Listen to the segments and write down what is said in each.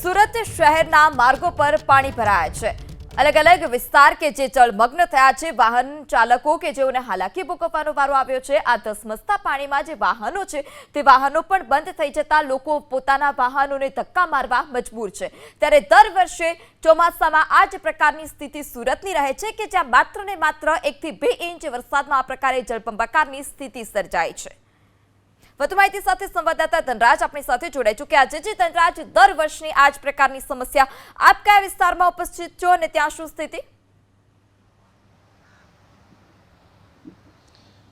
સુરત શહેરના માર્ગો પર પાણી ભરાયા છે. અલગ અલગ વિસ્તાર કે જે જળમગ્ન થયા છે, વાહન ચાલકો કે જેઓને હાલાકી ભોગવવાનો વારો આવ્યો છે, આ ધસમસતા પાણીમાં જે વાહનો છે, તે વાહનો પણ બંધ થઈ જતા લોકો પોતાના વાહનોને ધક્કા મારવા મજબૂર છે. ત્યારે દર વર્ષે ચોમાસામાં આ જ પ્રકારની સ્થિતિ સુરતની રહે છે કે જ્યાં માત્ર ને માત્ર એકથી બે ઇંચ વરસાદમાં આ પ્રકારે જળબંબાકારની સ્થિતિ સર્જાય છે. વધુ માહિતી સાથે સંવાદદાતા ધનરાજ આપણી સાથે જોડાઈ ચૂક્યા છે. જે ધનરાજ, દર વર્ષની આ જ પ્રકારની સમસ્યા આપ કયા વિસ્તારમાં ઉપસ્થિત છો અને ત્યાં શું સ્થિતિ?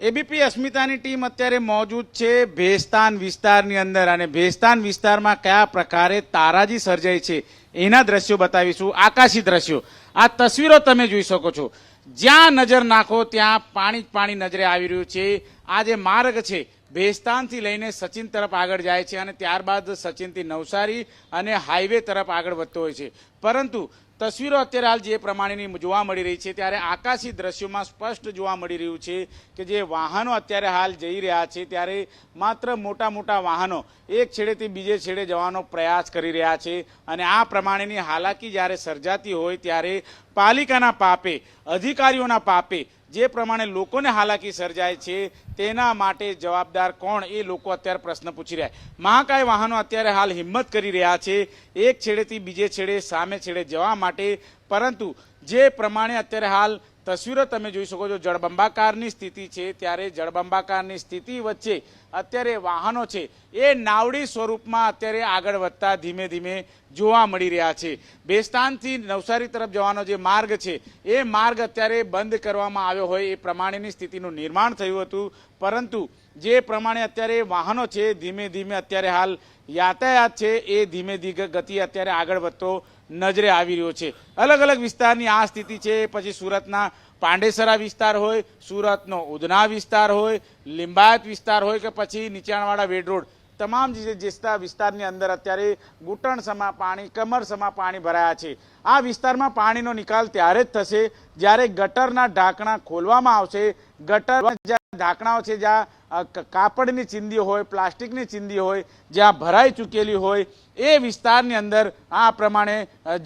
એબીપી અસ્મિતાની ટીમ અત્યારે મોજૂદ છે. ભેસ્તાન વિસ્તારની અંદર અને ભેસ્તાન વિસ્તારમાં કયા પ્રકારે તારાજી સર્જાઈ છે એના દ્રશ્યો બતાવીશું. આકાશી દ્રશ્યો. આ તસવીરો તમે જોઈ શકો છો. જ્યાં નજર નાખો ત્યાં પાણી જ પાણી નજરે આવી રહ્યું છે. આ જે માર્ગ છે ભેસ્તાનથી લઈને સચિન તરફ આગળ જાય છે અને ત્યારબાદ સચિનથી નવસારી અને હાઈવે તરફ આગળ વધતો હોય છે. પરંતુ તસવીરો અત્યારે હાલ જે પ્રમાણેની જોવા મળી રહી છે, ત્યારે આકાશી દ્રશ્યોમાં સ્પષ્ટ જોવા મળી રહ્યું છે કે જે વાહનો અત્યારે હાલ જઈ રહ્યા છે, ત્યારે માત્ર મોટા મોટા વાહનો એક છેડેથી બીજે છેડે જવાનો પ્રયાસ કરી રહ્યા છે અને આ પ્રમાણેની હાલાકી જ્યારે સર્જાતી હોય ત્યારે પાલિકાના પાપે, અધિકારીઓના પાપે જે પ્રમાણે લોકોને હાલાકી સર્જાય છે, તેના માટે જવાબદાર કોણ એ લોકો અત્યારે પ્રશ્ન પૂછી રહ્યા મહાકાય વાહનો અત્યારે હાલ હિંમત કરી રહ્યા છે, એક છેડેથી બીજે છેડે સામે છેડે જવા માટે. પરંતુ જે પ્રમાણે અત્યારે હાલ તસવીરો તમે જોઈ શકો છો. જળબંબાકારની સ્થિતિ છે. ત્યારે જળબંબાકારની સ્થિતિ વચ્ચે અત્યારે વાહનો છે. એ નાવડી સ્વરૂપમાં અત્યારે આગળ વધતા ધીમે ધીમે જોવા મળી રહ્યા છે. બેસ્તાનથી નવસારી તરફ જવાનો જે માર્ગ છે, એ માર્ગ અત્યારે બંધ કરવામાં આવ્યો હોય એ પ્રમાણેની સ્થિતિનું નિર્માણ થયું હતું. પરંતુ જે પ્રમાણે અત્યારે વાહનો છે, ધીમે ધીમે અત્યારે હાલ યાતાયાત છે, એ ધીમે ધીમે ગતિ અત્યારે આગળ વધતો નજરે આવી રહ્યો છે. અલગ અલગ વિસ્તારની આ સ્થિતિ છે. પછી સુરતના પાંડેસરા વિસ્તાર હોય, સુરતનો ઉધના વિસ્તાર હોય, લિંબાયત વિસ્તાર હોય કે પછી નીચાણવાળા વેડ રોડ. તમામ જેસ્તા વિસ્તારની અંદર અત્યારે ઘૂંટણ સમા પાણી, કમર સમા પાણી ભરાયા છે. આ વિસ્તારમાં પાણીનો નિકાલ ત્યારે જ થશે જ્યારે ગટરના ઢાંકણા ખોલવામાં આવશે. ગટર ઢાંકણાઓ છે જ્યાં કાપડની ચિંદી હોય, પ્લાસ્ટિકની ચિંદી હોય, જ્યાં ભરાઈ ચૂકેલી હોય, એ વિસ્તારની અંદર આ પ્રમાણે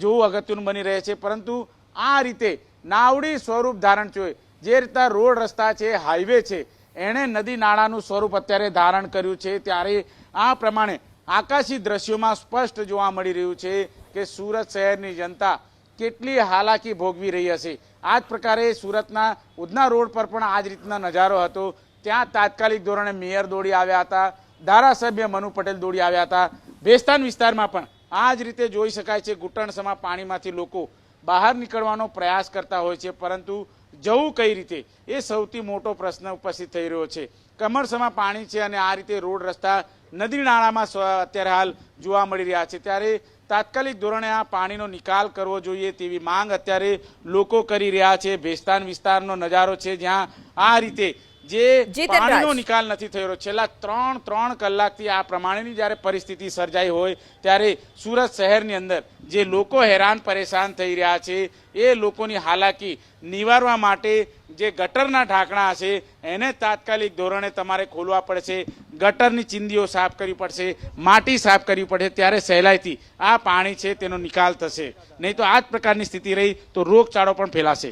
જોવું અગત્યનું બની રહે છે. પરંતુ આ રીતે નાવડી સ્વરૂપ ધારણ છે, જે રીતના રોડ રસ્તા છે, હાઈવે છે, એણે નદી નાળાનું સ્વરૂપ અત્યારે ધારણ કર્યું છે, ત્યારે આ પ્રમાણે આકાશી દ્રશ્યોમાં સ્પષ્ટ જોવા મળી રહ્યું છે કે સુરત શહેરની જનતા કેટલી હાલાકી ભોગવી રહી હશે. આ જ પ્રકારે સુરતના ઉધના રોડ પર પણ આ જ રીતના નજારો હતો. ત્યાં તાત્કાલિક ધોરણે મેયર દોડી આવ્યા હતા, ધારાસભ્ય મનુ પટેલ દોડી આવ્યા હતા. ભેસ્તાન વિસ્તારમાં પણ આ જ રીતે જોઈ શકાય છે, ઘૂંટણસમાં પાણીમાંથી લોકો બહાર નીકળવાનો પ્રયાસ કરતા હોય છે, પરંતુ જવું કઈ રીતે? એ સૌથી મોટો પ્રશ્ન ઉપસ્થિત થઈ રહ્યો છે. કમરસમાં પાણી છે અને આ રીતે રોડ રસ્તા નદી નાળામાં અત્યારે હાલ જોવા મળી રહ્યા છે. ત્યારે તાત્કાલિક ધોરણે આ પાણીનો નિકાલ કરવો જોઈએ તેવી માંગ અત્યારે લોકો કરી રહ્યા છે. ભેસ્તાન વિસ્તારનો નજારો છે જ્યાં આ રીતે જે પાણીનો નિકાલ નથી થઈ રહ્યો. છેલ્લા ત્રણ ત્રણ કલાકથી આ પ્રમાણેની જ્યારે પરિસ્થિતિ સર્જાઈ હોય ત્યારે સુરત શહેરની અંદર જે લોકો હેરાન પરેશાન થઈ રહ્યા છે એ લોકોની હાલાકી નિવારવા માટે જે ગટરના ઢાંકણા હશે, એને તાત્કાલિક ધોરણે તમારે ખોલવા પડશે. ગટરની ચિંદીઓ સાફ કરવી પડશે, માટી સાફ કરવી પડશે, ત્યારે સહેલાઈથી આ પાણી છે તેનો નિકાલ થશે. નહીં તો આ જ પ્રકારની સ્થિતિ રહી, તો રોગચાળો પણ ફેલાશે.